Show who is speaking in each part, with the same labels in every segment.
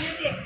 Speaker 1: Meu Deus.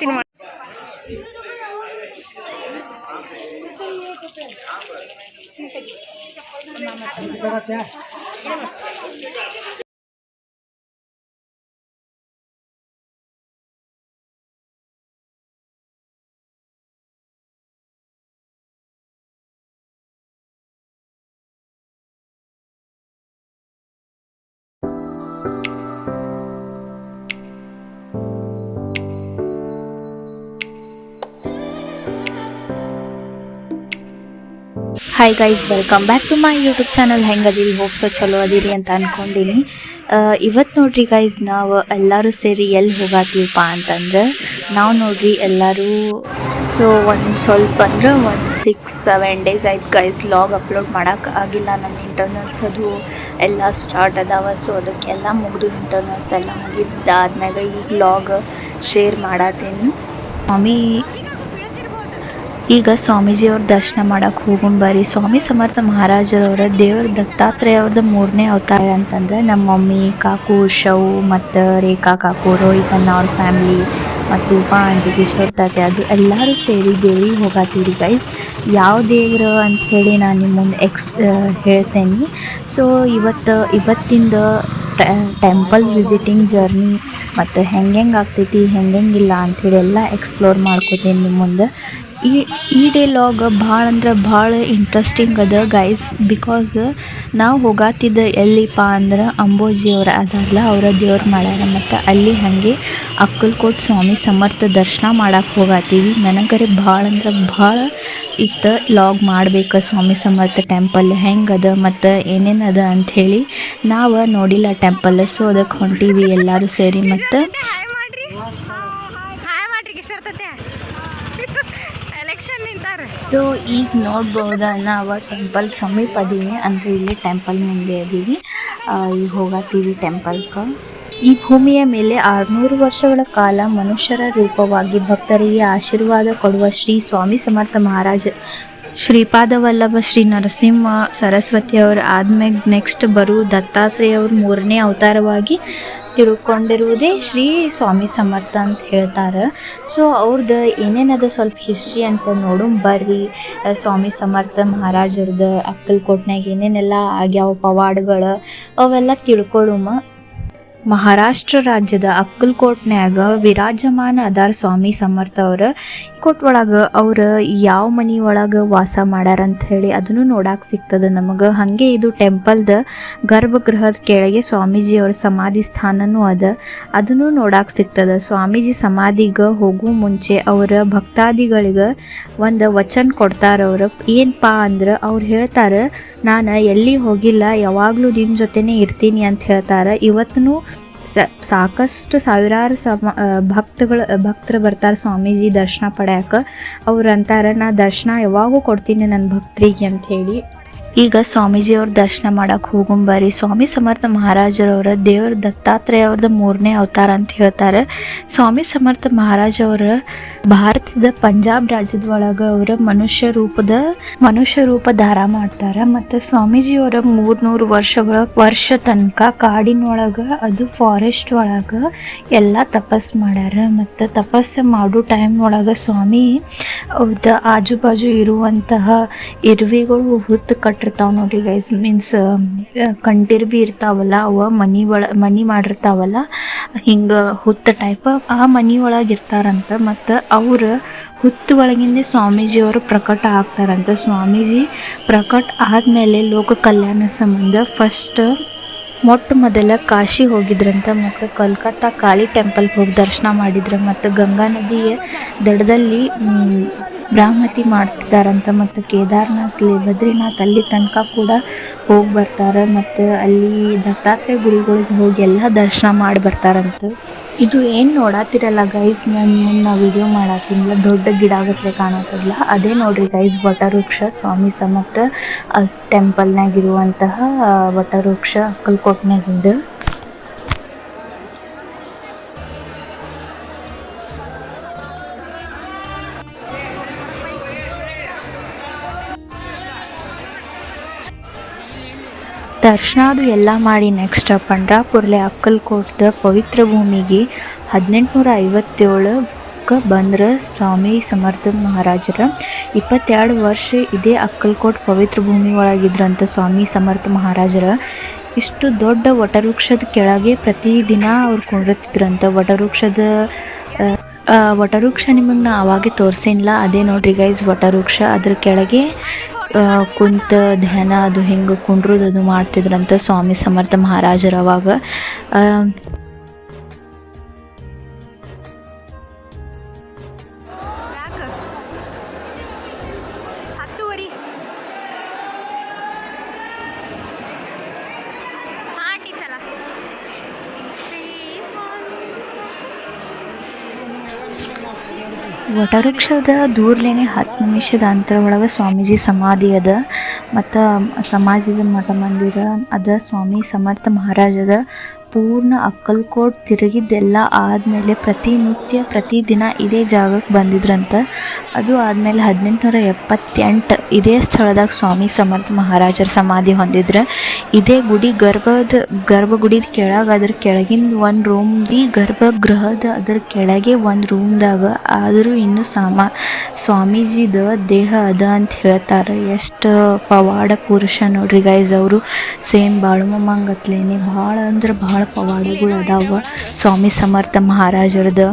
Speaker 1: ನಿಮಗೆ ಕೇಳತ್ತೀನಿ
Speaker 2: hi guys welcome back to my YouTube channel ಹೆಂಗದಿರಿ? ಹೋಪ್ಸ ಚಲೋ ಅದಿರಿ ಅಂತ ಅನ್ಕೊಂಡಿನಿ. ಇವತ್ತು ನೋಡ್ರಿ ಗೈಸ್ ನಾವು ಎಲ್ಲರೂ ಸೇರಿ ಎಲ್ಲಿ ಹೋಗತ್ತೀವಪ್ಪ ಅಂತಂದ್ರೆ, ನಾವು ನೋಡ್ರಿ ಎಲ್ಲರೂ ಸೊ ಒಂದು ಸ್ವಲ್ಪ ಅಂದ್ರೆ ಒಂದು ಸಿಕ್ಸ್ ಸೆವೆನ್ ಡೇಸ್ ಆಯ್ತು ಗೈಸ್ ಲಾಗ್ ಅಪ್ಲೋಡ್ ಮಾಡೋಕೆ ಆಗಿಲ್ಲ. ನನ್ನ ಇಂಟರ್ನಲ್ಸ್ ಅದು ಎಲ್ಲ ಸ್ಟಾರ್ಟ್ ಅದಾವ ಸೊ ಅದಕ್ಕೆಲ್ಲ ಮುಗಿದು ಇಂಟರ್ನಲ್ಸ್ ಎಲ್ಲ ಮುಗಿದಾದ್ಮ್ಯಾಗ ಈಗ ಲಾಗ್ ಶೇರ್ ಮಾಡತ್ತೀನಿ ಮಮ್ಮಿ ಈಗ ಸ್ವಾಮೀಜಿಯವ್ರ ದರ್ಶನ ಮಾಡಕ್ಕೆ ಹೋಗೋಣ ಬರ್ರಿ. ಸ್ವಾಮಿ ಸಮರ್ಥ ಮಹಾರಾಜರವರ ದೇವ್ರ ದತ್ತಾತ್ರೇಯ ಅವ್ರದ್ದು ಮೂರನೇ ಅವತಾರ ಅಂತಂದ್ರೆ ನಮ್ಮ ಮಮ್ಮಿ, ಕಾಕು ಶವ್ ಮತ್ತು ರೇಖಾ, ಕಾಕು, ರೋಹಿತ್ ಅಣ್ಣ ಅವ್ರ ಫ್ಯಾಮಿಲಿ ಮತ್ತು ರೂಪಾ ಆಂಟಿ ಕಿಶೋರ್, ತಾತೆ ಅದು ಎಲ್ಲರೂ ಸೇರಿ ದೇವ್ರಿಗೆ ಹೋಗತ್ತೀವಿ ಗೈಸ್ ಯಾವ ದೇವ್ರು ಅಂತ ಹೇಳಿ ನಾನು ನಿಮ್ಮ ಮುಂದೆ ಎಕ್ಸ್ ಹೇಳ್ತೇನೆ. ಸೊ ಇವತ್ತು, ಇವತ್ತಿಂದ ಟೆಂಪಲ್ ವಿಸಿಟಿಂಗ್ ಜರ್ನಿ ಮತ್ತು ಹೆಂಗೆ ಆಗ್ತೈತಿ ಹೆಂಗೆ ಹೆಂಗಿಲ್ಲ ಅಂಥೇಳಿ ಎಲ್ಲ ಎಕ್ಸ್ಪ್ಲೋರ್ ಮಾಡ್ಕೋತೀನಿ ನಿಮ್ಮ ಮುಂದೆ. ಈ ಈ ಡೇ ಲಾಗ್ ಭಾಳ ಅಂದ್ರೆ ಭಾಳ ಇಂಟ್ರೆಸ್ಟಿಂಗ್ ಅದ ಗೈಸ್ ಬಿಕಾಸ್ ನಾವು ಹೋಗಾತಿದ್ದ ಎಲ್ಲಿಪ್ಪ ಅಂದ್ರೆ ಅಂಬೋಜಿಯವ್ರ ಅದಲ್ಲ ಅವರ ದೇವ್ರ ಮಾಡ್ಯಾರ. ಮತ್ತು ಅಲ್ಲಿ ಹಾಗೆ ಅಕ್ಕಲ್ಕೋಟ್ ಸ್ವಾಮಿ ಸಮರ್ಥ ದರ್ಶನ ಮಾಡಕ್ಕೆ ಹೋಗಾತೀವಿ. ನನಗರೆ ಭಾಳ ಅಂದ್ರೆ ಭಾಳ ಇತ್ತು ಲಾಗ್ ಮಾಡ್ಬೇಕು ಸ್ವಾಮಿ ಸಮರ್ಥ ಟೆಂಪಲ್ ಹೆಂಗದ ಮತ್ತು ಏನೇನು ಅದ ಅಂಥೇಳಿ ನಾವು ನೋಡಿಲ್ಲ ಟೆಂಪಲ್ ಸೊ ಅದಕ್ಕೆ ಹೊಂಟೀವಿ ಎಲ್ಲರೂ ಸೇರಿ. ಮತ್ತು
Speaker 1: ಹಾಯ್ ನಿಂತಾರೆ.
Speaker 2: ಸೊ ಈಗ ನೋಡ್ಬೋದ? ನಾವು ಟೆಂಪಲ್ ಸಮೀಪ ಅದೀವಿ ಅಂದರೆ ಇಲ್ಲಿ ಟೆಂಪಲ್ ಮುಂದೆ ಅದೀವಿ ಈಗ ಹೋಗತ್ತೀವಿ ಟೆಂಪಲ್ಗೆ ಈ ಭೂಮಿಯ ಮೇಲೆ ಆರುನೂರು ವರ್ಷಗಳ ಕಾಲ ಮನುಷ್ಯರ ರೂಪವಾಗಿ ಭಕ್ತರಿಗೆ ಆಶೀರ್ವಾದ ಕೊಡುವ ಶ್ರೀ ಸ್ವಾಮಿ ಸಮರ್ಥ ಮಹಾರಾಜ ಶ್ರೀಪಾದವಲ್ಲಭ ಶ್ರೀ ನರಸಿಂಹ ಸರಸ್ವತಿಯವರು ಆದ್ಮೇಲೆ ನೆಕ್ಸ್ಟ್ ಬರು ದತ್ತಾತ್ರೇಯ ಅವ್ರ ಮೂರನೇ ಅವತಾರವಾಗಿ ತಿಳ್ಕೊಂಡಿರುವುದೇ ಶ್ರೀ ಸ್ವಾಮಿ ಸಮರ್ಥ ಅಂತ ಹೇಳ್ತಾರೆ. ಸೊ ಅವ್ರದ್ದು ಏನೇನದ ಸ್ವಲ್ಪ ಹಿಸ್ಟ್ರಿ ಅಂತ ನೋಡು ಬರ್ರಿ. ಸ್ವಾಮಿ ಸಮರ್ಥ ಮಹಾರಾಜರದ್ದು ಅಕ್ಕಲ್ಕೋಟ್ನಾಗ ಏನೇನೆಲ್ಲ ಆಗ್ಯಾವ ಪವಾಡಗಳು ಅವೆಲ್ಲ ತಿಳ್ಕೊಳ್ಳುಮ ಮಹಾರಾಷ್ಟ್ರ ರಾಜ್ಯದ ಅಕ್ಕಲ್ಕೋಟ್ನ್ಯಾಗ ವಿರಾಜಮಾನ ಅದಾರ ಸ್ವಾಮಿ ಸಮರ್ಥ ಅವ್ರ. ಕೋಟ್ ಒಳಗೆ ಅವ್ರ ಯಾವ ಮನೆ ಒಳಗೆ ವಾಸ ಮಾಡ್ಯಾರ ಅಂತ ಹೇಳಿ ಅದನ್ನು ನೋಡಕ್ಕೆ ಸಿಗ್ತದೆ ನಮಗೆ. ಹಾಗೆ ಇದು ಟೆಂಪಲ್ದ ಗರ್ಭಗೃಹದ ಕೆಳಗೆ ಸ್ವಾಮೀಜಿ ಅವ್ರ ಸಮಾಧಿ ಸ್ಥಾನನೂ ಅದ. ಅದನ್ನು ನೋಡಕ್ಕೆ ಸಿಗ್ತದೆ. ಸ್ವಾಮೀಜಿ ಸಮಾಧಿಗೆ ಹೋಗೋ ಮುಂಚೆ ಅವರ ಭಕ್ತಾದಿಗಳಿಗೆ ಒಂದು ವಚನ ಕೊಡ್ತಾರ ಅವ್ರು. ಏನಪ್ಪಾ ಅಂದ್ರೆ ಅವ್ರು ಹೇಳ್ತಾರೆ ನಾನು ಎಲ್ಲಿ ಹೋಗಿಲ್ಲ, ಯಾವಾಗಲೂ ನಿಮ್ಮ ಜೊತೆನೇ ಇರ್ತೀನಿ ಅಂತ ಹೇಳ್ತಾರೆ. ಇವತ್ತೂ ಸಾಕಷ್ಟು ಸಾವಿರಾರು ಸಮ ಭಕ್ತಗಳು, ಭಕ್ತರು ಬರ್ತಾರೆ ಸ್ವಾಮೀಜಿ ದರ್ಶನ ಪಡ್ಯಾಕ. ಅವ್ರು ಅಂತಾರೆ, ನಾ ದರ್ಶನ ಯಾವಾಗೂ ಕೊಡ್ತೀನಿ ನನ್ನ ಭಕ್ತರಿಗೆ ಅಂಥೇಳಿ ಈಗ ಸ್ವಾಮೀಜಿಯವ್ರ ದರ್ಶನ ಮಾಡಕ್ಕೆ ಹೋಗುಂಬರಿ ಸ್ವಾಮಿ ಸಮರ್ಥ ಮಹಾರಾಜರವರ ದೇವರ ದತ್ತಾತ್ರೇಯ ಅವ್ರದ್ದು ಮೂರನೇ ಅವತಾರ ಅಂತ ಹೇಳ್ತಾರೆ. ಸ್ವಾಮಿ ಸಮರ್ಥ ಮಹಾರಾಜವರ ಭಾರತದ ಪಂಜಾಬ್ ರಾಜ್ಯದ ಒಳಗೆ ಅವರ ಮನುಷ್ಯ ರೂಪದ, ಮನುಷ್ಯ ರೂಪ ಧಾರ ಮಾಡ್ತಾರೆ. ಮತ್ತು ಸ್ವಾಮೀಜಿಯವರ ಮೂರ್ನೂರು ವರ್ಷಗಳ ವರ್ಷ ತನಕ ಕಾಡಿನೊಳಗ, ಅದು ಫಾರೆಸ್ಟ್ ಒಳಗೆ ಎಲ್ಲ ತಪಸ್ ಮಾಡ್ಯಾರ. ಮತ್ತು ತಪಸ್ಸು ಮಾಡೋ ಟೈಮ್ ಒಳಗೆ ಸ್ವಾಮಿ ಆಜು ಬಾಜು ಇರುವಂತಹ ಇರುವೆಗಳು ಹುತ್ತು ಕಟ್ಟಿರ್ತಾವ ನೋಡ್ರಿ ಗೈಸ್ ಮೀನ್ಸ್ ಕಂಟಿರ್ ಬಿ ಇರ್ತಾವಲ್ಲ, ಅವ ಮನಿ ಒಳ, ಮನಿ ಮಾಡಿರ್ತಾವಲ್ಲ, ಹಿಂಗೆ ಹುತ್ತ ಟೈಪ್ ಆ ಮನಿ ಒಳಗೆ ಇರ್ತಾರಂತ ಮತ್ತು ಅವ್ರ ಹುತ್ತು ಒಳಗಿಂದ ಸ್ವಾಮೀಜಿಯವರು ಪ್ರಕಟ ಆಗ್ತಾರಂತ. ಸ್ವಾಮೀಜಿ ಪ್ರಕಟ ಆದಮೇಲೆ ಲೋಕ ಕಲ್ಯಾಣ ಸಂಬಂಧ ಫಸ್ಟ್ ಮೊಟ್ಟ ಮೊದಲ ಕಾಶಿ ಹೋಗಿದ್ರಂತ ಮತ್ತು ಕಲ್ಕತ್ತಾ ಕಾಳಿ ಟೆಂಪಲ್ಗೆ ಹೋಗಿ ದರ್ಶನ ಮಾಡಿದ್ರು ಮತ್ತು ಗಂಗಾ ನದಿಯ ದಡದಲ್ಲಿ ಬ್ರಾಹ್ಮತಿ ಮಾಡ್ತಿದ್ದಾರಂತ ಮತ್ತು ಕೇದಾರ್ನಾಥ್ ಬದ್ರಿನಾಥ್ ಅಲ್ಲಿ ತನಕ ಕೂಡ ಹೋಗಿ ಬರ್ತಾರೆ ಮತ್ತು ಅಲ್ಲಿ ದತ್ತಾತ್ರೇಯ ಗುಡಿಗಳಿಗೆ ಹೋಗಿ ಎಲ್ಲ ದರ್ಶನ ಮಾಡಿ ಬರ್ತಾರಂತ. ಇದು ಏನ್ ನೋಡತ್ತಿರಲ್ಲ ಗೈಸ್ ನಾನು ಮುಂದೆ ವಿಡಿಯೋ ಮಾಡತ್ತೀನಲ್ಲ ದೊಡ್ಡ ಗಿಡ ಆಗತ್ಲೆ ಕಾಣತ್ತಲ್ಲ ಅದೇ ನೋಡ್ರಿ ಗೈಸ್ ವಟವೃಕ್ಷ, ಸ್ವಾಮಿ ಸಮರ್ಥ ಟೆಂಪಲ್ನಾಗ ಇರುವಂತಹ, ವಟವೃಕ್ಷ ಅಕ್ಕಲ್ಕೋಟ್ನಾಗಿಂದ ದರ್ಶನ ಅದು ಎಲ್ಲ ಮಾಡಿ ನೆಕ್ಸ್ಟ್ ಪಂಡ್ರಾಪುರ್ಲೆ ಅಕ್ಕಲ್ಕೋಟದ ಪವಿತ್ರ ಭೂಮಿಗೆ ಹದಿನೆಂಟುನೂರ ಐವತ್ತೇಳಕ್ಕೆ ಬಂದ್ರ ಸ್ವಾಮಿ ಸಮರ್ಥ ಮಹಾರಾಜರ ಇಪ್ಪತ್ತೆರಡು ವರ್ಷ ಇದೇ ಅಕ್ಕಲ್ಕೋಟ್ ಪವಿತ್ರ ಭೂಮಿ ಒಳಗಿದ್ರಂತ ಸ್ವಾಮಿ ಸಮರ್ಥ ಮಹಾರಾಜರ. ಇಷ್ಟು ದೊಡ್ಡ ವಟವೃಕ್ಷದ ಕೆಳಗೆ ಪ್ರತಿದಿನ ಅವ್ರು ಕುಂಡಿರ್ತಿದ್ರಂತ. ವಟವೃಕ್ಷದ ವಟವೃಕ್ಷ ನಿಮಗೆ ನಾ ಅವಾಗೆ ತೋರಿಸಿಲ್ಲ ಅದೇ ನೋಡ್ರಿ ಗೈಸ್ ವಟವೃಕ್ಷ ಅದ್ರ ಕೆಳಗೆ ಕುಂತ ಧ್ಯಾನ ಅದು ಹೆಂಗೆ ಕುಂಡ್ರದು ಅದು ಮಾಡ್ತಿದ್ರಂತ ಸ್ವಾಮಿ ಸಮರ್ಥ ಮಹಾರಾಜರು ಅವಾಗ ವಟವೃಕ್ಷದ ದೂರ್ಲೇನೆ ಹತ್ತು ನಿಮಿಷದ ಅಂತರ ಒಳಗೆ ಸ್ವಾಮೀಜಿ ಸಮಾಧಿ ಅದ. ಮತ್ತು ಸಮಾಜದ ಮಠ ಮಂದಿರ ಅದ. ಸ್ವಾಮಿ ಸಮರ್ಥ ಮಹಾರಾಜದ ಪೂರ್ಣ ಅಕ್ಕಲ್ಕೋಟ್ ತಿರುಗಿದ್ದೆಲ್ಲ ಆದಮೇಲೆ ಪ್ರತಿನಿತ್ಯ, ಪ್ರತಿದಿನ ಇದೇ ಜಾಗಕ್ಕೆ ಬಂದಿದ್ರಂತ. ಅದು ಆದಮೇಲೆ ಹದಿನೆಂಟುನೂರ ಎಪ್ಪತ್ತೆಂಟು ಇದೇ ಸ್ಥಳದಾಗ ಸ್ವಾಮಿ ಸಮರ್ಥ ಮಹಾರಾಜರ ಸಮಾಧಿ ಹೊಂದಿದ್ರು, ಇದೇ ಗುಡಿ ಗರ್ಭದ, ಗರ್ಭಗುಡಿದ ಕೆಳಗೆ ಅದ್ರ ಕೆಳಗಿಂದ ಒಂದು ರೂಮ್ ಬಿ ಗರ್ಭಗೃಹದ ಅದ್ರ ಕೆಳಗೆ ಒಂದು ರೂಮ್ದಾಗ ಆದರೂ ಇನ್ನೂ ಸಾಮ, ಸ್ವಾಮೀಜಿದ ದೇಹ ಅದ ಅಂತ ಹೇಳ್ತಾರೆ. ಎಷ್ಟು ಪವಾಡ ಪುರುಷ ನೋಡ್ರಿ ಗೈಸ್ ಅವರು. ಸೇಮ್ ಬಾಳುಮಮ್ಮಂಗತ್ಲೇನೆ ಭಾಳ ಅಂದ್ರೆ ಭಾಳ ಪವಾಡಗಳು ಅದಾವ. ಸ್ವಾಮಿ ಸಮರ್ಥ ಮಹಾರಾಜರದ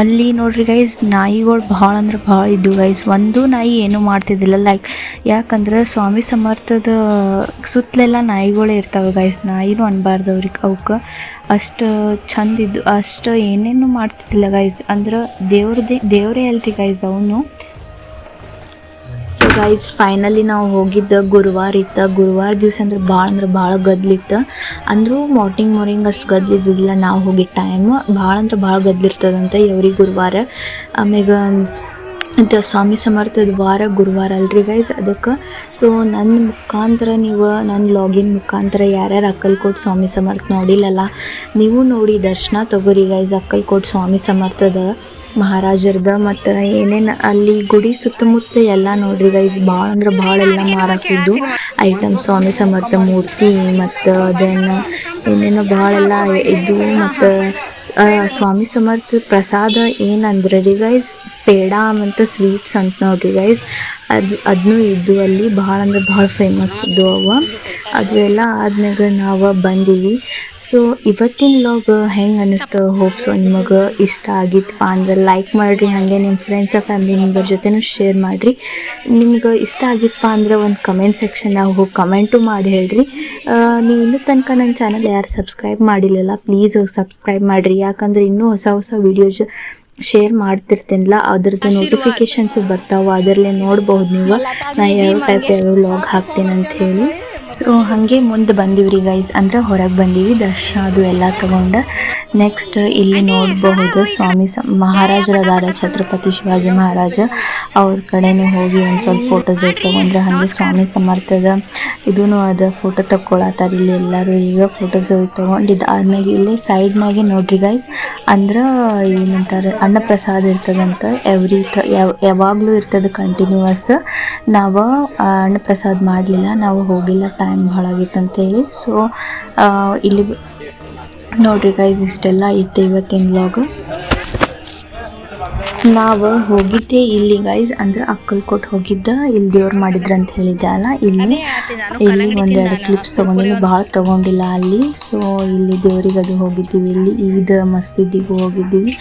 Speaker 2: ಅಲ್ಲಿ ನೋಡ್ರಿ ಗೈಸ್ ನಾಯಿಗಳು ಭಾಳ ಅಂದ್ರೆ ಭಾಳ ಇದ್ದು ಗೈಸ್ ಒಂದು ನಾಯಿ ಏನೂ ಮಾಡ್ತಿದ್ದಿಲ್ಲ. ಲೈಕ್ ಯಾಕಂದ್ರೆ ಸ್ವಾಮಿ ಸಮರ್ಥದ ಸುತ್ತಲೆಲ್ಲ ನಾಯಿಗಳೇ ಇರ್ತಾವೆ ಗೈಸ್ ನಾಯಿನೂ ಅನ್ಬಾರ್ದು ಅವ್ರಿಗೆ ಅವಕ್ಕೆ. ಅಷ್ಟು ಚಂದ ಇದ್ದು ಅಷ್ಟು ಏನೇನು ಮಾಡ್ತಿದ್ದಿಲ್ಲ ಗೈಸ್ ಅಂದ್ರೆ ದೇವ್ರದೇ, ದೇವರೇ ಅಲ್ರಿ ಗೈಸ್ ಅವನು. ಸೊ ಗೈಸ್ ಫೈನಲಿ ನಾವು ಹೋಗಿದ್ದ ಗುರುವಾರ ಇತ್ತು. ಗುರುವಾರ ದಿವಸ ಅಂದ್ರೆ ಭಾಳ ಅಂದ್ರೆ ಭಾಳ ಗದ್ಲಿತ್ತು. ಅಂದರೂ ಮಾರ್ನಿಂಗ್ ಮಾರ್ನಿಂಗ್ ಅಷ್ಟು ಗದ್ಲಿದ್ದಿಲ್ಲ ನಾವು ಹೋಗಿದ್ದ ಟೈಮ್ ಭಾಳ ಅಂದ್ರೆ ಭಾಳ ಗದ್ಲಿರ್ತದಂತ ಎವ್ರಿ ಗುರುವಾರ. ಆಮ್ಯಾಗ ಇದು ಸ್ವಾಮಿ ಸಮರ್ಥದ ವಾರ ಗುರುವಾರ ಅಲ್ರಿ ಗೈಸ್ ಅದಕ್ಕೆ ಸೊ ನನ್ನ ಮುಖಾಂತರ ನೀವು ನನ್ನ ಲಾಗಿನ್ ಮುಖಾಂತರ ಯಾರ್ಯಾರು ಅಕ್ಕಲ್ಕೋಟ್ ಸ್ವಾಮಿ ಸಮರ್ಥ ನೋಡಿಲ್ಲಲ್ಲ, ನೀವು ನೋಡಿ ದರ್ಶನ ತಗೋರಿ ಗೈಸ್ ಅಕ್ಕಲ್ಕೋಟ್ ಸ್ವಾಮಿ ಸಮರ್ಥದ ಮಹಾರಾಜರದ ಮತ್ತು ಏನೇನು ಅಲ್ಲಿ ಗುಡಿ ಸುತ್ತಮುತ್ತ ಎಲ್ಲ ನೋಡ್ರಿ ಗೈಸ್ ಭಾಳ ಅಂದ್ರೆ ಭಾಳ ಎಲ್ಲ ಮಾರಾಕಿದ್ದು ಐಟಮ್ ಸ್ವಾಮಿ ಸಮರ್ಥ ಮೂರ್ತಿ ಮತ್ತು ಅದನ್ನು ಏನೇನು ಭಾಳೆಲ್ಲ ಇದ್ದು ಮತ್ತು ಸ್ವಾಮಿ ಸಮರ್ಥ ಪ್ರಸಾದ ಏನಂದ್ರೆ ರೀ ಗೈಸ್ ಪೇಡ ಮತ್ತು ಸ್ವೀಟ್ಸ್ ಅಂತ ನೋಡ್ರಿ ಗೈಸ್ ಅದು ಅದನ್ನೂ ಇದ್ದು ಅಲ್ಲಿ ಭಾಳ ಅಂದ್ರೆ ಭಾಳ ಫೇಮಸ್ ಇದ್ದು ಅವ. ಅದು ಎಲ್ಲ ಆದ್ಮ್ಯಾಗ ನಾವು ಬಂದೀವಿ. ಸೊ ಇವತ್ತಿನ ಲಾಗ್ ಹೆಂಗೆ ಅನ್ನಿಸ್ತು ಹೋಪ್ ಸೊ ನಿಮಗೆ ಇಷ್ಟ ಆಗಿತ್ತಪ್ಪ ಅಂದ್ರೆ ಲೈಕ್ ಮಾಡಿರಿ, ಹಾಗೆ ನಿಮ್ಮ ಫ್ರೆಂಡ್ಸ್ ಫ್ಯಾಮಿಲಿ ಮೆಂಬರ್ ಜೊತೆನೂ ಶೇರ್ ಮಾಡಿರಿ. ನಿಮ್ಗೆ ಇಷ್ಟ ಆಗಿತ್ತಪ್ಪ ಅಂದ್ರೆ ಒಂದು ಕಮೆಂಟ್ ಸೆಕ್ಷನ್ನಾಗ ಹೋಗಿ ಕಮೆಂಟು ಮಾಡಿ ಹೇಳ್ರಿ. ನೀವು ಇನ್ನೂ ತನಕ ನನ್ನ ಚಾನಲ್ ಯಾರು ಸಬ್ಸ್ಕ್ರೈಬ್ ಮಾಡಿಲ್ಲಲ್ಲ ಪ್ಲೀಸ್ ಹೋಗಿ ಸಬ್ಸ್ಕ್ರೈಬ್ ಮಾಡಿರಿ. ಯಾಕಂದ್ರೆ ಇನ್ನೂ ಹೊಸ ಹೊಸ ವೀಡಿಯೋಸ್ ಶೇರ್ ಮಾಡ್ತಿರ್ತೀನಲ್ಲ ಅದ್ರದ್ದು ನೋಟಿಫಿಕೇಶನ್ಸ್ ಬರ್ತಾವೆ ಅದರಲ್ಲೇ ನೋಡ್ಬೋದು ನೀವು. ನಾ ಯಾವ ಟೈಪ್ ಯಾವ ಲಾಗ್ ಹಾಕ್ತೀನಿ ಅಂತ ಹೇಳಿ. ಸೊ ಹಾಗೆ ಮುಂದೆ ಬಂದಿವ್ರಿ ಗೈಸ್ ಅಂದ್ರೆ ಹೊರಗೆ ಬಂದೀವಿ. ದರ್ಶನ ಅದು ಎಲ್ಲ ತಗೊಂಡು. ನೆಕ್ಸ್ಟ್ ಇಲ್ಲಿ ನೋಡಬಹುದು ಸ್ವಾಮಿ ಸ ಮಹಾರಾಜರದಾರ ಛತ್ರಪತಿ ಶಿವಾಜಿ ಮಹಾರಾಜ. ಅವ್ರ ಕಡೆನೇ ಹೋಗಿ ಒಂದು ಸ್ವಲ್ಪ ಫೋಟೋಸ್ ತಗೊಂಡ್ರೆ ಹಾಗೆ ಸ್ವಾಮಿ ಸಮರ್ಥದ ಇದೂ ಅದ ಫೋಟೋ ತಕ್ಕೊಳತ್ತಾರ ಇಲ್ಲಿ ಎಲ್ಲರೂ. ಈಗ ಫೋಟೋಸ್ ತೊಗೊಂಡಿದ್ದು ಆದ್ಮೇಲೆ ಇಲ್ಲಿ ಸೈಡ್ನಾಗೆ ನೋಡ್ರಿ ಗೈಸ್ ಅಂದ್ರೆ ಏನಂತಾರೆ, ಅನ್ನಪ್ರಸಾದ ಇರ್ತದಂತ ಎವ್ರಿ ತ ಯಾವ, ಯಾವಾಗಲೂ ಇರ್ತದೆ ಕಂಟಿನ್ಯೂವಸ್ ನಾವು ಅನ್ನಪ್ರಸಾದ ಮಾಡಲಿಲ್ಲ. ನಾವು ಹೋಗಿಲ್ಲ. ಟೈಮ್ ಭಾಳ ಆಗಿತ್ತು ಅಂತೇಳಿ ಸೊ ಇಲ್ಲಿ ನೋಡ್ರಿ ಗೈಸ್ ಇಷ್ಟೆಲ್ಲ ಇತ್ತು ಇವತ್ತಿನ ವ್ಲಾಗ್ ನಾವು ಹೋಗಿದ್ದೆ ಇಲ್ಲಿ ಗೈಸ್ ಅಂದ್ರೆ ಅಕ್ಕಲ್ಕೋಟ್ ಹೋಗಿದ್ದ ಇಲ್ಲಿ ದೇವ್ರು ಮಾಡಿದ್ರ ಅಂತ ಹೇಳಿದ್ದೆ ಅಲ್ಲ ಇಲ್ಲಿ ಇಲ್ಲಿ ಒಂದೆರಡು ಕ್ಲಿಪ್ಸ್ ತಗೊಂಡಿಲ್ಲ ಭಾಳ ತಗೊಂಡಿಲ್ಲ ಅಲ್ಲಿ. ಸೊ ಇಲ್ಲಿ ದೇವ್ರಿಗೆ ಅದು ಹೋಗಿದ್ದೀವಿ ಇಲ್ಲಿ ಈದ್ ಮಸೀದಿಗೂ ಹೋಗಿದ್ದೀವಿ.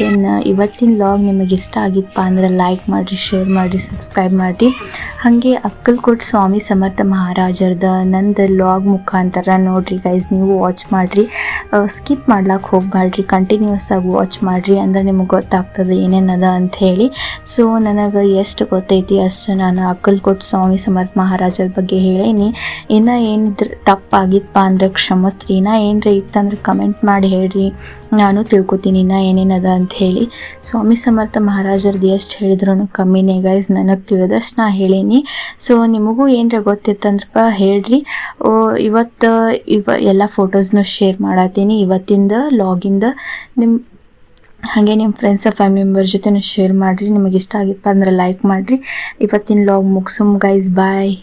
Speaker 2: ದೆನ್ ಇವತ್ತಿನ ಲಾಗ್ ನಿಮಗೆ ಇಷ್ಟ ಆಗಿತ್ತಪ್ಪ ಅಂದ್ರೆ ಲೈಕ್ ಮಾಡಿರಿ ಶೇರ್ ಮಾಡಿರಿ ಸಬ್ಸ್ಕ್ರೈಬ್ ಮಾಡಿರಿ. ಹಾಗೆ ಅಕ್ಕಲ್ಕೋಟ್ ಸ್ವಾಮಿ ಸಮರ್ಥ ಮಹಾರಾಜರದ ನಂದು ಲಾಗ್ ಮುಖಾಂತರ ನೋಡ್ರಿ ಗೈಸ್ ನೀವು ವಾಚ್ ಮಾಡಿರಿ. ಸ್ಕಿಪ್ ಮಾಡ್ಲಾಕ್ ಹೋಗ್ಬೇಡ್ರಿ ಕಂಟಿನ್ಯೂಸ್ ಆಗಿ ವಾಚ್ ಮಾಡಿರಿ ಅಂದ್ರೆ ನಿಮಗೆ ಗೊತ್ತಾಗ್ತದೆ ಏನೇನು ಏನೇನದ ಅಂತ ಹೇಳಿ. ಸೊ ನನಗೆ ಎಷ್ಟು ಗೊತ್ತೈತಿ ಅಷ್ಟು ನಾನು ಅಕ್ಕಲ್ಕೋಟ್ ಸ್ವಾಮಿ ಸಮರ್ಥ ಮಹಾರಾಜರ ಬಗ್ಗೆ ಹೇಳೀನಿ. ಇನ್ನ ಏನಿದ್ರ ತಪ್ಪಾಗಿತ್ತಪ್ಪ ಅಂದ್ರೆ ಕ್ಷಮಸ್ತ್ರಿ ಇನ್ನ ಏನರ ಇತ್ತಂದ್ರೆ ಕಮೆಂಟ್ ಮಾಡಿ ಹೇಳ್ರಿ. ನಾನು ತಿಳ್ಕೊತೀನಿ ಇನ್ನ ಏನೇನದ ಅಂತ ಹೇಳಿ. ಸ್ವಾಮಿ ಸಮರ್ಥ ಮಹಾರಾಜರದ್ದು ಎಷ್ಟು ಹೇಳಿದ್ರು ಕಮ್ಮಿನೇ ಗೈಸ್ ನನಗೆ ತಿಳಿದಷ್ಟು ನಾ ಹೇಳೀನಿ. ಸೊ ನಿಮಗೂ ಏನರ ಗೊತ್ತಿತ್ತಂದ್ರಪ್ಪ ಹೇಳ್ರಿ. ಓ, ಇವತ್ತು ಇವ ಎಲ್ಲ ಫೋಟೋಸ್ನು ಶೇರ್ ಮಾಡತ್ತೀನಿ ಇವತ್ತಿಂದ ಲಾಗಿಂದ ನಿಮ್ಮ ಹಾಗೆ ನಿಮ್ಮ ಫ್ರೆಂಡ್ಸ್ ಫ್ಯಾಮಿಲಿ ಮೆಂಬರ್ ಜೊತೆ ಶೇರ್ ಮಾಡಿರಿ. ನಿಮಗೆ ಇಷ್ಟ ಆಗಿತ್ತಪ್ಪ ಅಂದ್ರೆ ಲೈಕ್ ಮಾಡಿರಿ. ಇವತ್ತಿನ ಲಾಗ್ ಮುಗಿಸೋಮ್ ಗೈಸ್ ಬಾಯ್